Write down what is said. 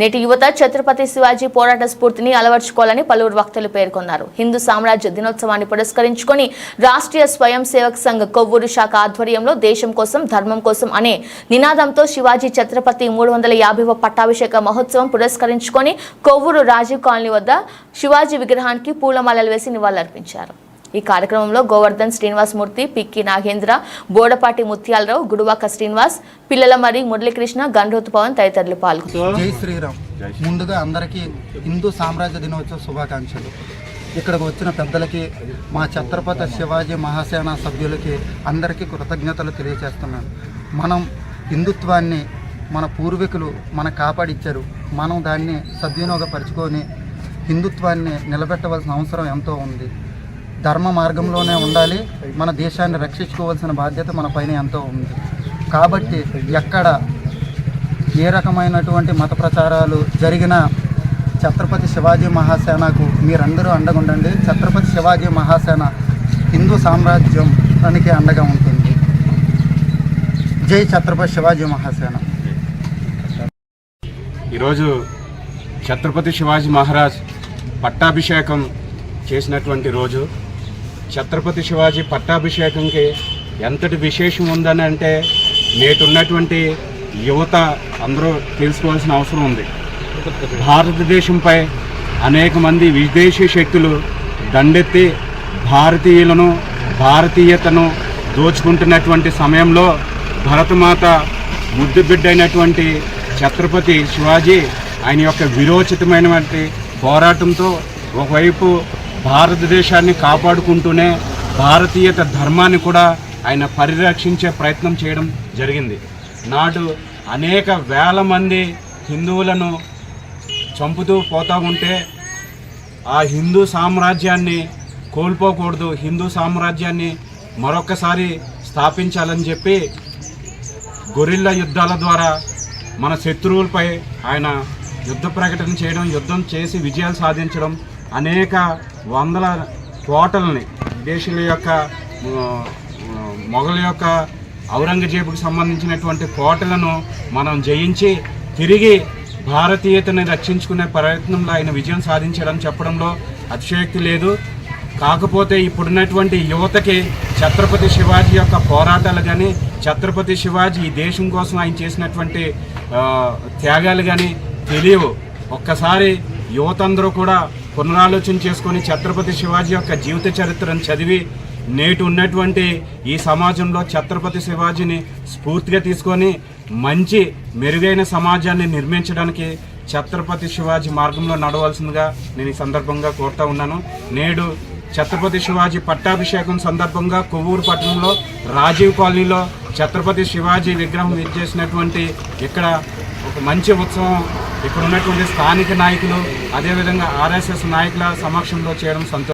నేటి యువత ఛత్రపతి శివాజీ పోరాట స్ఫూర్తిని అలవర్చుకోవాలని పలువురు వక్తలు పేర్కొన్నారు. హిందూ సామ్రాజ్య దినోత్సవాన్ని పురస్కరించుకొని రాష్ట్రీయ స్వయం సేవక్ సంఘ్ కొవ్వూరు శాఖ ఆధ్వర్యంలో దేశం కోసం ధర్మం కోసం అనే నినాదంతో శివాజీ ఛత్రపతి మూడు వందల యాభైవ పట్టాభిషేక మహోత్సవం పురస్కరించుకొని కొవ్వూరు రాజీవ్ కాలనీ వద్ద శివాజీ విగ్రహానికి పూలమాలలు వేసి నివాళులర్పించారు. ఈ కార్యక్రమంలో గోవర్ధన్ శ్రీనివాసమూర్తి పిక్కి నాగేంద్ర బోడపాటి ముత్యాలరావు గుడివాక శ్రీనివాస్ పిల్లలమరి మురళీకృష్ణ గండ్రోతు పవన్ తదితరులు పాల్గొన్నారు. జై శ్రీరామ్. ముందుగా అందరికీ హిందూ సామ్రాజ్య దినోత్సవ శుభాకాంక్షలు. ఇక్కడికి వచ్చిన పెద్దలకి మా ఛత్రపతి శివాజీ మహాసేన సభ్యులకి అందరికీ కృతజ్ఞతలు తెలియజేస్తున్నాను. మనం హిందుత్వాన్ని మన పూర్వీకులు మన కాపాడిచ్చారు. మనం దాన్ని సద్వినియోగపరుచుకొని హిందుత్వాన్ని నిలబెట్టవలసిన అవసరం ఎంతో ఉంది. ధర్మ మార్గంలోనే ఉండాలి. మన దేశాన్ని రక్షించుకోవాల్సిన బాధ్యత మన పైన ఎంతో ఉంది. కాబట్టి ఎక్కడ ఏ రకమైనటువంటి మత ప్రచారాలు జరిగిన ఛత్రపతి శివాజీ మహాసేనకు మీరందరూ అండగా ఉండండి. ఛత్రపతి శివాజీ మహాసేన హిందూ సామ్రాజ్యం దానికి అండగా ఉంటుంది. జై ఛత్రపతి శివాజీ మహాసేన. ఈరోజు ఛత్రపతి శివాజీ మహారాజ్ పట్టాభిషేకం చేసినటువంటి రోజు. ఛత్రపతి శివాజీ పట్టాభిషేకంకి ఎంతటి విశేషం ఉందని అంటే నేటున్నటువంటి యువత అందరూ తెలుసుకోవాల్సిన అవసరం ఉంది. భారతదేశంపై అనేక మంది విదేశీ శక్తులు దండెత్తి భారతీయులను భారతీయతను దోచుకుంటున్నటువంటి సమయంలో భరతమాత ముద్దు బిడ్డైనటువంటి ఛత్రపతి శివాజీ ఆయన యొక్క విరోచితమైనటువంటి పోరాటంతో ఒకవైపు భారతదేశాన్ని కాపాడుకుంటూనే భారతీయత ధర్మాన్ని కూడా ఆయన పరిరక్షించే ప్రయత్నం చేయడం జరిగింది. నాడు అనేక వేల మంది హిందువులను చంపుతూ పోతూ ఉంటే ఆ హిందూ సామ్రాజ్యాన్ని కోల్పోకూడదు హిందూ సామ్రాజ్యాన్ని మరొకసారి స్థాపించాలని చెప్పి గొరిల్లా యుద్ధాల ద్వారా మన శత్రువులపై ఆయన యుద్ధ ప్రకటన చేయడం యుద్ధం చేసి విజయాలు సాధించడం అనేక వందల కోటల్ని విదేశీయుల యొక్క మొఘల యొక్క ఔరంగజేబుకు సంబంధించినటువంటి కోటలను మనం జయించి తిరిగి భారతీయతని రక్షించుకునే ప్రయత్నంలో ఆయన విజయం సాధించడం చెప్పడంలో అతిశయోక్తి లేదు. కాకపోతే ఇప్పుడున్నటువంటి యువతకి ఛత్రపతి శివాజీ యొక్క పోరాటాలు కానీ ఛత్రపతి శివాజీ ఈ దేశం కోసం ఆయన చేసినటువంటి త్యాగాలు కానీ తెలియవు. ఒక్కసారి యువతందరూ కూడా పునరాలోచన చేసుకొని ఛత్రపతి శివాజీ యొక్క జీవిత చరిత్రను చదివి నేటి ఉన్నటువంటి ఈ సమాజంలో ఛత్రపతి శివాజీని స్ఫూర్తిగా తీసుకొని మంచి మెరుగైన సమాజాన్ని నిర్మించడానికి ఛత్రపతి శివాజీ మార్గంలో నడవలసిందిగా నేను ఈ సందర్భంగా కోరుతా ఉన్నాను. నేడు ఛత్రపతి శివాజీ పట్టాభిషేకం సందర్భంగా కొవ్వూరు పట్టణంలో రాజీవ్ కాలనీలో ఛత్రపతి శివాజీ విగ్రహం చేసినటువంటి ఇక్కడ ఒక మంచి ఉత్సవం. ఇక్కడ ఉన్నటువంటి స్థానిక నాయకులు అదేవిధంగా ఆర్ఎస్ఎస్ నాయకుల సమక్షంలో చేయడం సంతోషం.